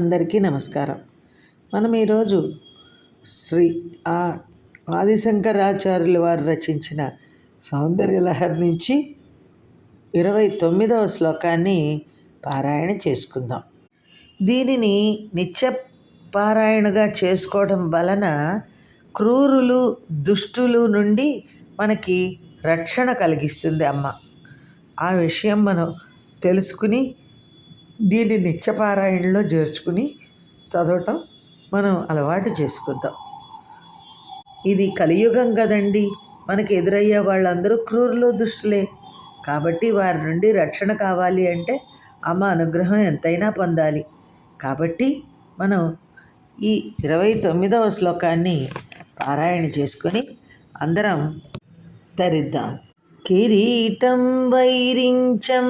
అందరికీ నమస్కారం. మనం ఈరోజు శ్రీ ఆ ఆదిశంకరాచార్యుల వారు రచించిన సౌందర్యలహరి నుంచి ఇరవై తొమ్మిదవ శ్లోకాన్ని పారాయణ చేసుకుందాం. దీనిని నిత్య పారాయణగా చేసుకోవడం వలన క్రూరులు దుష్టులు నుండి మనకి రక్షణ కలిగిస్తుంది అమ్మ. ఆ విషయం మనం తెలుసుకుని దీన్ని నిత్యపారాయణలో చేర్చుకుని చదవటం మనం అలవాటు చేసుకుందాం ఇది కలియుగం కదండి. మనకి ఎదురయ్యే వాళ్ళందరూ క్రూరులు దుష్టులే. కాబట్టి వారి నుండి రక్షణ కావాలి అంటే అమ్మ అనుగ్రహం ఎంతైనా పొందాలి. కాబట్టి మనం ఈ ఇరవై తొమ్మిదవ శ్లోకాన్ని పారాయణ చేసుకొని అందరం తరిద్దాం. కిరీటం వైరించం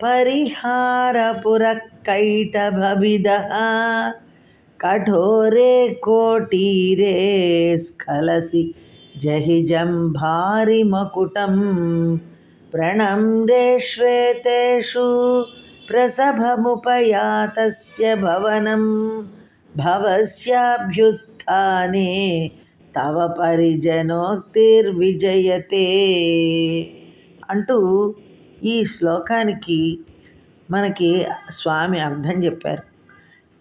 परिहारपुरकैटभविदः कठोरे कोटीरे स्खलसि जहिजं भारिमकुटं प्रणम्रे श्वेतेषु प्रसभमुपयातस्य भवनं भवस्याभ्युत्थाने తవ పరిజనోక్తిర్విజయతే అంటూ ఈ శ్లోకానికి మనకి స్వామి అర్థం చెప్పారు.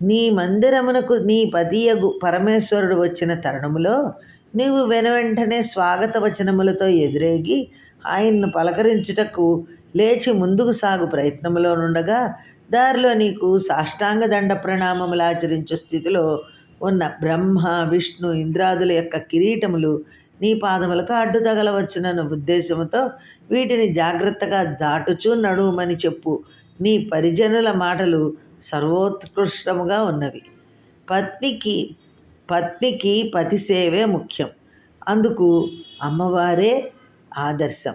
నీ మందిరమునకు నీ పతియగు పరమేశ్వరుడు వచ్చిన తరుణములో నీవు వెనువెంటనే స్వాగత వచనములతో ఎదురేగి ఆయన్ను పలకరించుటకు లేచి ముందుకు సాగు ప్రయత్నంలో నుండగా దారిలో నీకు సాష్టాంగ దండ ప్రణామములు ఆచరించు స్థితిలో ఉన్న బ్రహ్మ విష్ణు ఇంద్రాదుల యొక్క కిరీటములు నీ పాదములకు అడ్డు తగలవచ్చునన్న ఉద్దేశంతో వీటిని జాగ్రత్తగా దాటుచూ నడుమని చెప్పు. నీ పరిజనుల మాటలు సర్వోత్కృష్టముగా ఉన్నవి. పత్నికి పత్నికి పతి సేవే ముఖ్యం. అందుకు అమ్మవారే ఆదర్శం.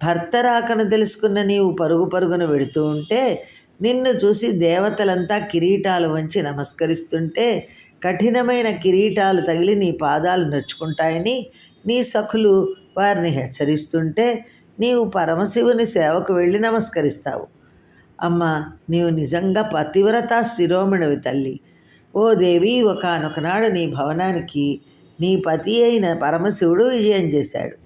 భర్త రాకను తెలుసుకున్న నీవు పరుగు పరుగున వెడుతూ ఉంటే నిన్ను చూసి దేవతలంతా కిరీటాలు వంచి నమస్కరిస్తుంటే కఠినమైన కిరీటాలు తగిలి నీ పాదాలు నొచ్చుకుంటాయని నీ సఖులు వారిని హెచ్చరిస్తుంటే నీవు పరమశివుని సేవకు వెళ్ళి నమస్కరిస్తావు. అమ్మ నీవు నిజంగా పతివ్రత శిరోమణివి తల్లి. ఓ దేవి ఒకనొకనాడు నీ భవనానికి నీ పతి అయిన పరమశివుడు విజయం చేశాడు.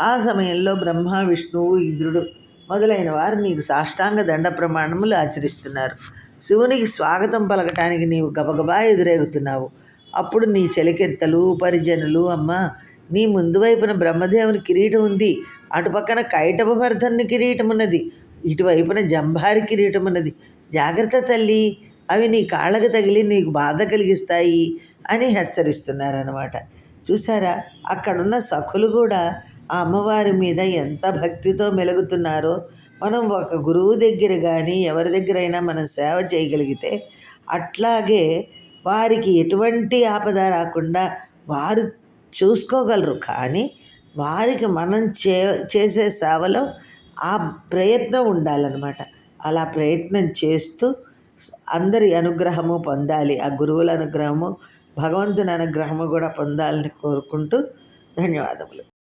ఆ సమయంలో బ్రహ్మ విష్ణువు ఇంద్రుడు మొదలైన వారు నీకు సాష్టాంగ దండ ప్రమాణములు ఆచరిస్తున్నారు. శివునికి స్వాగతం పలకటానికి నీవు గబగబా ఎదురేగుతున్నావు. అప్పుడు నీ చెలికెత్తలు పరిజనులు అమ్మ నీ ముందు వైపున బ్రహ్మదేవుని కిరీటం ఉంది. అటుపక్కన కైటభవర్ధన్ని కిరీటం ఉన్నది. ఇటువైపున జంభారి కిరీటం ఉన్నది. జాగ్రత్త తల్లి అవి నీ కాళ్ళకు తగిలి నీకు బాధ కలిగిస్తాయి అని హెచ్చరిస్తున్నారనమాట చూసారా అక్కడున్న సఖులు కూడా ఆ అమ్మవారి మీద ఎంత భక్తితో మెలుగుతున్నారో. మనం ఒక గురువు దగ్గర కానీ ఎవరి దగ్గరైనా మనం సేవ చేయగలిగితే అట్లాగే వారికి ఎటువంటి ఆపద రాకుండా వారు చూసుకోగలరు. కానీ వారికి మనం చే చేసే సేవలో ఆ ప్రయత్నం ఉండాలన్నమాట. అలా ప్రయత్నం చేస్తూ అందరి అనుగ్రహము పొందాలి. ఆ గురువుల అనుగ్రహము భగవంతుని అనుగ్రహము కూడా పొందాలని కోరుకుంటూ ధన్యవాదములు.